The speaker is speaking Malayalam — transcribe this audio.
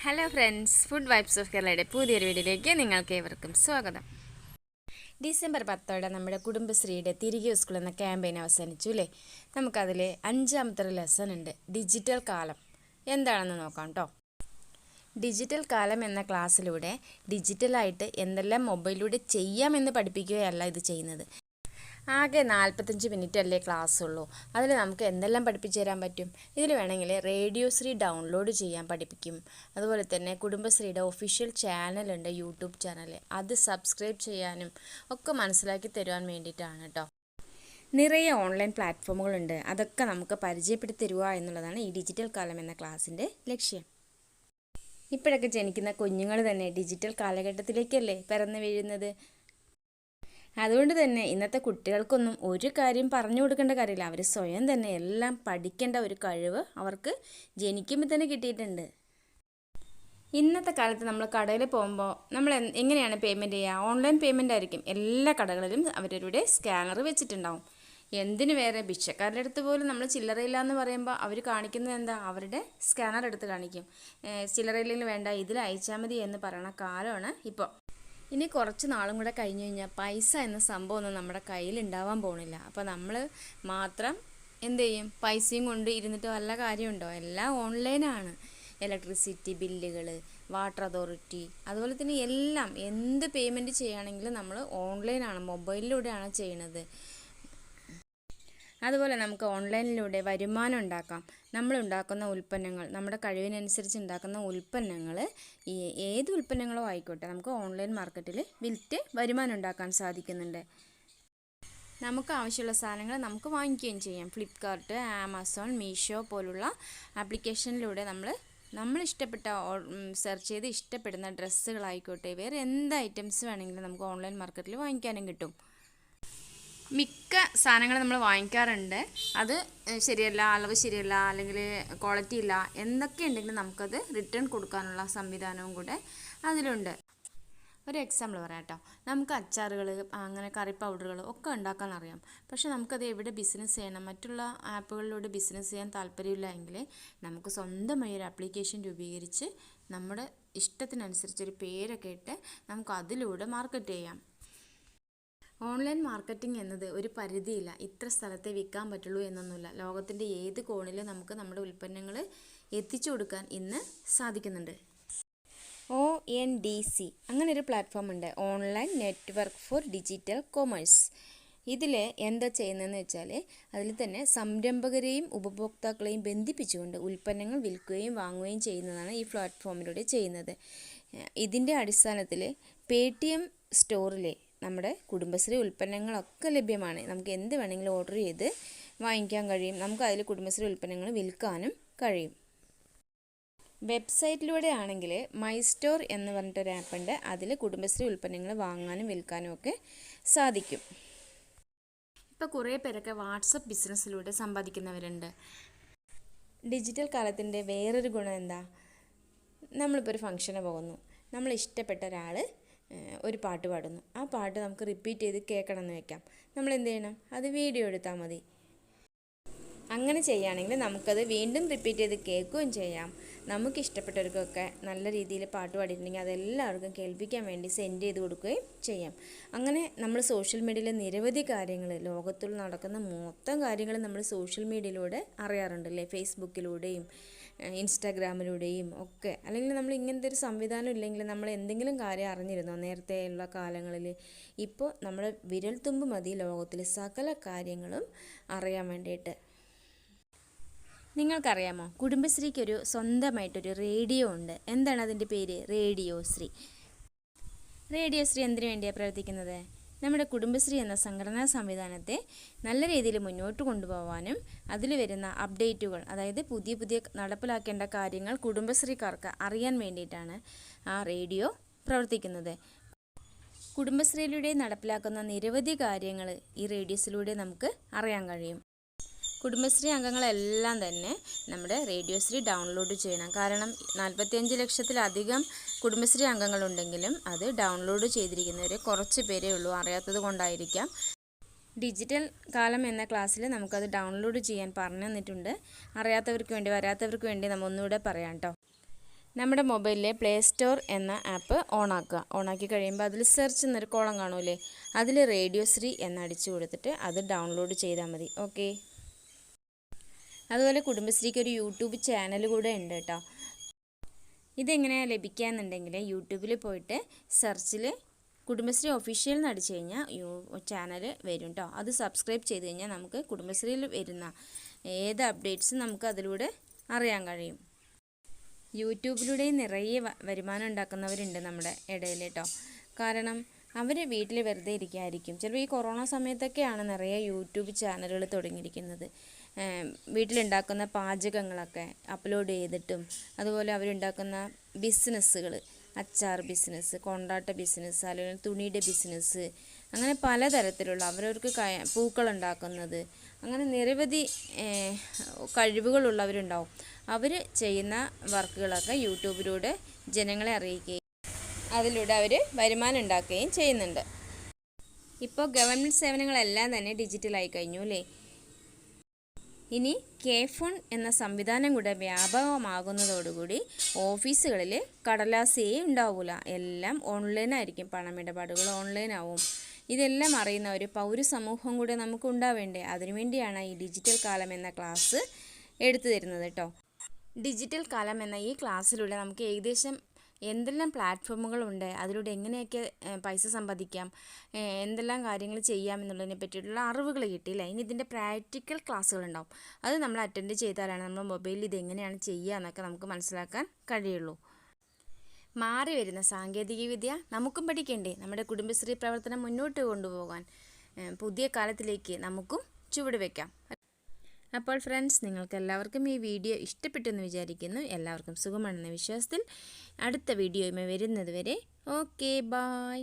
Hello friends food vibes of കേരളയുടെ പുതിയൊരു വീഡിയോയിലേക്ക് നിങ്ങൾക്ക് ഏവർക്കും സ്വാഗതം. ഡിസംബർ പത്തോടെ നമ്മുടെ കുടുംബശ്രീയുടെ തിരികെ സ്കൂൾ എന്ന ക്യാമ്പയിൻ അവസാനിച്ചു അല്ലേ? നമുക്കതിൽ അഞ്ചാമത്തെ ലെസൺ ഉണ്ട്. ഡിജിറ്റൽ കാലം. എന്താണെന്ന് നോക്കാം കേട്ടോ ഡിജിറ്റൽ കാലം എന്ന ക്ലാസ്സിലൂടെ ഡിജിറ്റലായിട്ട് എന്തെല്ലാം മൊബൈലിലൂടെ ചെയ്യാമെന്ന് പഠിപ്പിക്കുകയല്ല ഇത് ചെയ്യുന്നത്. ആകെ നാൽപ്പത്തഞ്ച് മിനിറ്റ് അല്ലേ ക്ലാസ് ഉള്ളൂ അതിൽ നമുക്ക് എന്തെല്ലാം പഠിപ്പിച്ചു തരാൻ പറ്റും? ഇതിൽ വേണമെങ്കിൽ റേഡിയോ ശ്രീ ഡൗൺലോഡ് ചെയ്യാൻ പഠിപ്പിക്കും. അതുപോലെ തന്നെ കുടുംബശ്രീയുടെ ഒഫീഷ്യൽ ചാനലുണ്ട് യൂട്യൂബ് ചാനൽ അത് സബ്സ്ക്രൈബ് ചെയ്യാനും ഒക്കെ മനസ്സിലാക്കി തരുവാൻ വേണ്ടിയിട്ടാണ് കേട്ടോ നിറയെ ഓൺലൈൻ പ്ലാറ്റ്ഫോമുകളുണ്ട്. അതൊക്കെ നമുക്ക് പരിചയപ്പെടുത്തി തരുക എന്നുള്ളതാണ് ഈ ഡിജിറ്റൽ കാലം എന്ന ക്ലാസ്സിന്റെ ലക്ഷ്യം. ഇപ്പോഴൊക്കെ ജനിക്കുന്ന കുഞ്ഞുങ്ങൾ തന്നെ ഡിജിറ്റൽ കാലഘട്ടത്തിലേക്കല്ലേ പിറന്നു വീഴുന്നത്? അതുകൊണ്ട് തന്നെ ഇന്നത്തെ കുട്ടികൾക്കൊന്നും ഒരു കാര്യം പറഞ്ഞു കൊടുക്കേണ്ട കാര്യമില്ല. അവർ സ്വയം തന്നെ എല്ലാം പഠിക്കേണ്ട ഒരു കഴിവ് അവർക്ക് ജനിക്കുമ്പോൾ തന്നെ കിട്ടിയിട്ടുണ്ട്. ഇന്നത്തെ കാലത്ത് നമ്മൾ കടയിൽ പോകുമ്പോൾ നമ്മൾ എങ്ങനെയാണ് പേയ്മെന്റ് ചെയ്യുക ഓൺലൈൻ പേയ്മെന്റ് ആയിരിക്കും. എല്ലാ കടകളിലും അവരവരുടെ സ്കാനർ വെച്ചിട്ടുണ്ടാവും. എന്തിനു വേറെ? ഭിക്ഷക്കാരുടെ അടുത്ത് പോലും നമ്മൾ ചില്ലറയില്ല എന്ന് പറയുമ്പോൾ അവർ കാണിക്കുന്നത് എന്താ? അവരുടെ സ്കാനർ എടുത്ത് കാണിക്കും. ചില്ലറയില്ലെങ്കിൽ വേണ്ട ഇതിൽ അയച്ചാൽ മതി എന്ന് പറയണ കാലമാണ് ഇപ്പോൾ ഇനി കുറച്ച് നാളും കൂടെ കഴിഞ്ഞ് കഴിഞ്ഞാൽ പൈസ എന്ന സംഭവം ഒന്നും നമ്മുടെ കയ്യിൽ ഉണ്ടാവാൻ പോകണില്ല അപ്പോൾ നമ്മൾ മാത്രം എന്ത് ചെയ്യും? പൈസയും കൊണ്ട് ഇരുന്നിട്ട് വല്ല കാര്യമുണ്ടോ? എല്ലാം ഓൺലൈനാണ് ഇലക്ട്രിസിറ്റി ബില്ലുകൾ വാട്ടർ അതോറിറ്റി അതുപോലെ തന്നെ എല്ലാം എന്ത് പേയ്മെന്റ് ചെയ്യുകയാണെങ്കിലും നമ്മൾ ഓൺലൈനാണ് മൊബൈലിലൂടെയാണ് ചെയ്യുന്നത് അതുപോലെ നമുക്ക് ഓൺലൈനിലൂടെ വരുമാനം ഉണ്ടാക്കാം. നമ്മൾ ഉണ്ടാക്കുന്ന ഉൽപ്പന്നങ്ങൾ നമ്മുടെ കഴിവിനനുസരിച്ച് ഉണ്ടാക്കുന്ന ഉൽപ്പന്നങ്ങൾ ഈ ഏത് ഉൽപ്പന്നങ്ങളോ ആയിക്കോട്ടെ നമുക്ക് ഓൺലൈൻ മാർക്കറ്റിൽ വിൽറ്റ് വരുമാനം ഉണ്ടാക്കാൻ സാധിക്കുന്നുണ്ട്. നമുക്ക് ആവശ്യമുള്ള സാധനങ്ങൾ നമുക്ക് വാങ്ങിക്കുകയും ചെയ്യാം. ഫ്ലിപ്കാർട്ട് ആമസോൺ മീഷോ പോലുള്ള ആപ്ലിക്കേഷനിലൂടെ നമ്മൾ നമ്മൾ ഇഷ്ടപ്പെട്ട സെർച്ച് ചെയ്ത് ഇഷ്ടപ്പെടുന്ന ഡ്രസ്സുകളായിക്കോട്ടെ വേറെ എന്ത് ഐറ്റംസ് വേണമെങ്കിലും നമുക്ക് ഓൺലൈൻ മാർക്കറ്റിൽ വാങ്ങിക്കാനും കിട്ടും. മിക്ക സാധനങ്ങൾ നമ്മൾ വാങ്ങിക്കാറുണ്ട്. അത് ശരിയല്ല അളവ് ശരിയല്ല അല്ലെങ്കിൽ ക്വാളിറ്റി ഇല്ല എന്തൊക്കെ ഉണ്ടെങ്കിലും നമുക്കത് റിട്ടേൺ കൊടുക്കാനുള്ള സംവിധാനവും കൂടെ അതിലുണ്ട്. ഒരു എക്സാമ്പിൾ പറയാം കേട്ടോ. നമുക്ക് അച്ചാറുകൾ അങ്ങനെ കറി പൗഡറുകൾ ഒക്കെ ഉണ്ടാക്കാൻ അറിയാം. പക്ഷെ നമുക്കത് എവിടെ ബിസിനസ് ചെയ്യണം? മറ്റുള്ള ആപ്പുകളിലൂടെ ബിസിനസ് ചെയ്യാൻ താല്പര്യമില്ല എങ്കിൽ നമുക്ക് സ്വന്തമായി ഒരു ആപ്ലിക്കേഷൻ രൂപീകരിച്ച് നമ്മുടെ ഇഷ്ടത്തിനനുസരിച്ചൊരു പേരൊക്കെ ഇട്ട് നമുക്ക് അതിലൂടെ മാർക്കറ്റ് ചെയ്യാം. ഓൺലൈൻ മാർക്കറ്റിംഗ് എന്നത് ഒരു പരിധിയില്ല. ഇത്ര സ്ഥലത്തെ വിൽക്കാൻ പറ്റുള്ളൂ എന്നൊന്നുമില്ല. ലോകത്തിന്റെ ഏത് കോണിലും നമുക്ക് നമ്മുടെ ഉൽപ്പന്നങ്ങൾ എത്തിച്ചു കൊടുക്കാൻ ഇന്ന് സാധിക്കുന്നുണ്ട്. ഒ എൻ ഡി സി അങ്ങനൊരു പ്ലാറ്റ്ഫോം ഉണ്ട്. Online network for digital commerce. ഇതിൽ എന്താ ചെയ്യുന്നതെന്ന് വെച്ചാൽ അതിൽ തന്നെ സംരംഭകരെയും ഉപഭോക്താക്കളെയും ബന്ധിപ്പിച്ചുകൊണ്ട് ഉൽപ്പന്നങ്ങൾ വിൽക്കുകയും വാങ്ങുകയും ചെയ്യുന്നതാണ് ഈ പ്ലാറ്റ്ഫോമിലൂടെ ചെയ്യുന്നത്. ഇതിന്റെ അടിസ്ഥാനത്തിൽ പേ ടി എം സ്റ്റോറിലെ നമ്മുടെ കുടുംബശ്രീ ഉൽപ്പന്നങ്ങളൊക്കെ ലഭ്യമാണ്. നമുക്ക് എന്ത് വേണമെങ്കിലും ഓർഡർ ചെയ്ത് വാങ്ങിക്കാൻ കഴിയും. നമുക്ക് അതിൽ കുടുംബശ്രീ ഉൽപ്പന്നങ്ങൾ വിൽക്കാനും കഴിയും. വെബ്സൈറ്റിലൂടെ ആണെങ്കിൽ മൈ സ്റ്റോർ എന്ന് പറഞ്ഞിട്ടൊരു ആപ്പുണ്ട് അതിൽ കുടുംബശ്രീ ഉൽപ്പന്നങ്ങൾ വാങ്ങാനും വിൽക്കാനും ഒക്കെ സാധിക്കും. ഇപ്പോൾ കുറേ പേരൊക്കെ വാട്സപ്പ് ബിസിനസ്സിലൂടെ സമ്പാദിക്കുന്നവരുണ്ട്. ഡിജിറ്റൽ കാലത്തിന്റെ വേറൊരു ഗുണം എന്താ? നമ്മളിപ്പോൾ ഒരു ഫംഗ്ഷന് പോകുന്നു. നമ്മൾ ഇഷ്ടപ്പെട്ട ഒരാൾ ഒരു പാട്ട് പാടുന്നു. ആ പാട്ട് നമുക്ക് റിപ്പീറ്റ് ചെയ്ത് കേൾക്കണം എന്ന് വെക്കാം. നമ്മൾ എന്ത് ചെയ്യണം? അത് വീഡിയോ എടുത്താൽ മതി. അങ്ങനെ ചെയ്യുകയാണെങ്കിൽ നമുക്കത് വീണ്ടും റിപ്പീറ്റ് ചെയ്ത് കേൾക്കുകയും ചെയ്യാം. നമുക്ക് ഇഷ്ടപ്പെട്ടവർക്കൊക്കെ നല്ല രീതിയിൽ പാട്ട് പാടിയിട്ടുണ്ടെങ്കിൽ അതെല്ലാവർക്കും കേൾപ്പിക്കാൻ വേണ്ടി സെൻഡ് ചെയ്ത് കൊടുക്കുകയും ചെയ്യാം. അങ്ങനെ നമ്മൾ സോഷ്യൽ മീഡിയയിലെ നിരവധി കാര്യങ്ങൾ ലോകത്തിൽ നടക്കുന്ന മൊത്തം കാര്യങ്ങൾ നമ്മൾ സോഷ്യൽ മീഡിയയിലൂടെ അറിയാറുണ്ടല്ലേ? ഫേസ്ബുക്കിലൂടെയും ഇൻസ്റ്റാഗ്രാമിലൂടെയും ഒക്കെ. അല്ലെങ്കിൽ നമ്മൾ ഇങ്ങനത്തെ ഒരു സംവിധാനം ഇല്ലെങ്കിൽ നമ്മൾ എന്തെങ്കിലും കാര്യം അറിഞ്ഞിരുന്നോ നേരത്തെയുള്ള കാലങ്ങളിൽ? ഇപ്പോൾ നമ്മൾ വിരൽത്തുമ്പ് മതി ലോകത്തിലെ സകല കാര്യങ്ങളും അറിയാൻ വേണ്ടിയിട്ട്. നിങ്ങൾക്കറിയാമോ? കുടുംബശ്രീക്കൊരു സ്വന്തമായിട്ടൊരു റേഡിയോ ഉണ്ട്. എന്താണ് അതിന്റെ പേര്? റേഡിയോ ശ്രീ. റേഡിയോ ശ്രീ എന്തിനു വേണ്ടിയാണ് പ്രവർത്തിക്കുന്നത്? നമ്മുടെ കുടുംബശ്രീ എന്ന സംഘടനാ സംവിധാനത്തെ നല്ല രീതിയിൽ മുന്നോട്ട് കൊണ്ടുപോകാനും അതിൽ വരുന്ന അപ്ഡേറ്റുകൾ അതായത് പുതിയ പുതിയ നടപ്പിലാക്കേണ്ട കാര്യങ്ങൾ കുടുംബശ്രീക്കാർക്ക് അറിയാൻ വേണ്ടിയിട്ടാണ് ആ റേഡിയോ പ്രവർത്തിക്കുന്നത്. കുടുംബശ്രീയിലൂടെ നടപ്പിലാക്കുന്ന നിരവധി കാര്യങ്ങൾ ഈ റേഡിയോസിലൂടെ നമുക്ക് അറിയാൻ കഴിയും. കുടുംബശ്രീ അംഗങ്ങളെല്ലാം തന്നെ നമ്മുടെ റേഡിയോശ്രീ ഡൗൺലോഡ് ചെയ്യണം. കാരണം നാൽപ്പത്തിയഞ്ച് ലക്ഷത്തിലധികം കുടുംബശ്രീ അംഗങ്ങളുണ്ടെങ്കിലും അത് ഡൗൺലോഡ് ചെയ്തിരിക്കുന്നവർ കുറച്ച് പേരേ ഉള്ളൂ. അറിയാത്തത് കൊണ്ടായിരിക്കാം. ഡിജിറ്റൽ കാലം എന്ന ക്ലാസ്സിൽ നമുക്കത് ഡൗൺലോഡ് ചെയ്യാൻ പറഞ്ഞു തന്നിട്ടുണ്ട്. അറിയാത്തവർക്ക് വേണ്ടി വരാത്തവർക്ക് വേണ്ടി നമ്മൾ ഒന്നുകൂടെ പറയാം കേട്ടോ നമ്മുടെ മൊബൈലിലെ പ്ലേ സ്റ്റോർ എന്ന ആപ്പ് ഓണാക്കുക. ഓണാക്കി കഴിയുമ്പോൾ അതിൽ സെർച്ച് എന്നൊരു കോളം കാണൂലേ അതിൽ റേഡിയോ ശ്രീ എന്നടിച്ചു കൊടുത്തിട്ട് അത് ഡൗൺലോഡ് ചെയ്താൽ മതി. ഓക്കെ. അതുപോലെ കുടുംബശ്രീക്ക് ഒരു യൂട്യൂബ് ചാനൽ കൂടെ ഉണ്ട് കേട്ടോ. ഇതെങ്ങനെയാണ് ലഭിക്കാന്നുണ്ടെങ്കിൽ യൂട്യൂബിൽ പോയിട്ട് സെർച്ചിൽ കുടുംബശ്രീ ഒഫീഷ്യൽ എന്ന് അടിച്ചു കഴിഞ്ഞാൽ ചാനൽ വരും കേട്ടോ. അത് സബ്സ്ക്രൈബ് ചെയ്ത് കഴിഞ്ഞാൽ നമുക്ക് കുടുംബശ്രീയിൽ വരുന്ന ഏത് അപ്ഡേറ്റ്സും നമുക്ക് അതിലൂടെ അറിയാൻ കഴിയും. യൂട്യൂബിലൂടെ നിറയെ വരുമാനം ഉണ്ടാക്കുന്നവരുണ്ട് നമ്മുടെ ഇടയിൽ കേട്ടോ. കാരണം അവർ വീട്ടിൽ വെറുതെ ഇരിക്കുമായിരിക്കും ചിലപ്പോൾ ഈ കൊറോണ സമയത്തൊക്കെയാണ് നിറയെ യൂട്യൂബ് ചാനലുകൾ തുടങ്ങിയിരിക്കുന്നത്. വീട്ടിലുണ്ടാക്കുന്ന പാചകങ്ങളൊക്കെ അപ്ലോഡ് ചെയ്തിട്ടും അതുപോലെ അവരുണ്ടാക്കുന്ന ബിസിനസ്സുകൾ അച്ചാർ ബിസിനസ് കൊണ്ടാട്ട ബിസിനസ് അല്ലെങ്കിൽ തുണിയുടെ ബിസിനസ് അങ്ങനെ പലതരത്തിലുള്ള അവരവർക്ക് പൂക്കളുണ്ടാക്കുന്നത് അങ്ങനെ നിരവധി കഴിവുകളുള്ളവരുണ്ടാവും. അവർ ചെയ്യുന്ന വർക്കുകളൊക്കെ യൂട്യൂബിലൂടെ ജനങ്ങളെ അറിയിക്കുകയും അതിലൂടെ അവർ വരുമാനം ഉണ്ടാക്കുകയും ചെയ്യുന്നുണ്ട്. ഇപ്പോൾ ഗവൺമെന്റ് സേവനങ്ങളെല്ലാം തന്നെ ഡിജിറ്റലായി കഴിഞ്ഞു അല്ലേ? ഇനി കെ ഫോൺ എന്ന സംവിധാനം കൂടെ വ്യാപകമാകുന്നതോടുകൂടി ഓഫീസുകളിൽ കടലാസേ ഉണ്ടാവില്ല എല്ലാം ഓൺലൈനായിരിക്കും. പണമിടപാടുകൾ ഓൺലൈനാവും. ഇതെല്ലാം അറിയുന്ന ഒരു പൗരസമൂഹം കൂടെ നമുക്ക് ഉണ്ടാവേണ്ടേ അതിനുവേണ്ടിയാണ് ഈ ഡിജിറ്റൽ കാലം എന്ന ക്ലാസ് എടുത്തു തരുന്നത് കേട്ടോ ഡിജിറ്റൽ കാലം എന്ന ഈ ക്ലാസ്സിലൂടെ നമുക്ക് ഏകദേശം എന്തെല്ലാം പ്ലാറ്റ്ഫോമുകളുണ്ട് അതിലൂടെ എങ്ങനെയൊക്കെ പൈസ സമ്പാദിക്കാം എന്തെല്ലാം കാര്യങ്ങൾ ചെയ്യാം എന്നുള്ളതിനെ പറ്റിയിട്ടുള്ള അറിവുകൾ കിട്ടിയില്ല ഇനി ഇതിന്റെ പ്രാക്ടിക്കൽ ക്ലാസ്സുകൾ ഉണ്ടാവും അത് നമ്മൾ അറ്റൻഡ് ചെയ്താലാണ് നമ്മൾ മൊബൈലിൽ ഇത് എങ്ങനെയാണ് ചെയ്യുക എന്നൊക്കെ നമുക്ക് മനസ്സിലാക്കാൻ കഴിയുള്ളൂ. മാറി വരുന്ന സാങ്കേതികവിദ്യ നമുക്കും പഠിക്കേണ്ടേ? നമ്മുടെ കുടുംബശ്രീ പ്രവർത്തനം മുന്നോട്ട് കൊണ്ടുപോകാൻ പുതിയ കാലത്തിലേക്ക് നമുക്കും ചുവട് വയ്ക്കാം അപ്പോൾ ഫ്രണ്ട്സ് നിങ്ങൾക്ക് എല്ലാവർക്കും ഈ വീഡിയോ ഇഷ്ടപ്പെട്ടെന്ന് വിചാരിക്കുന്നു. എല്ലാവർക്കും സുഖമാണെന്ന വിശ്വാസത്തിൽ അടുത്ത വീഡിയോയുമായി വരുന്നത് വരെ ഓക്കെ ബായ്.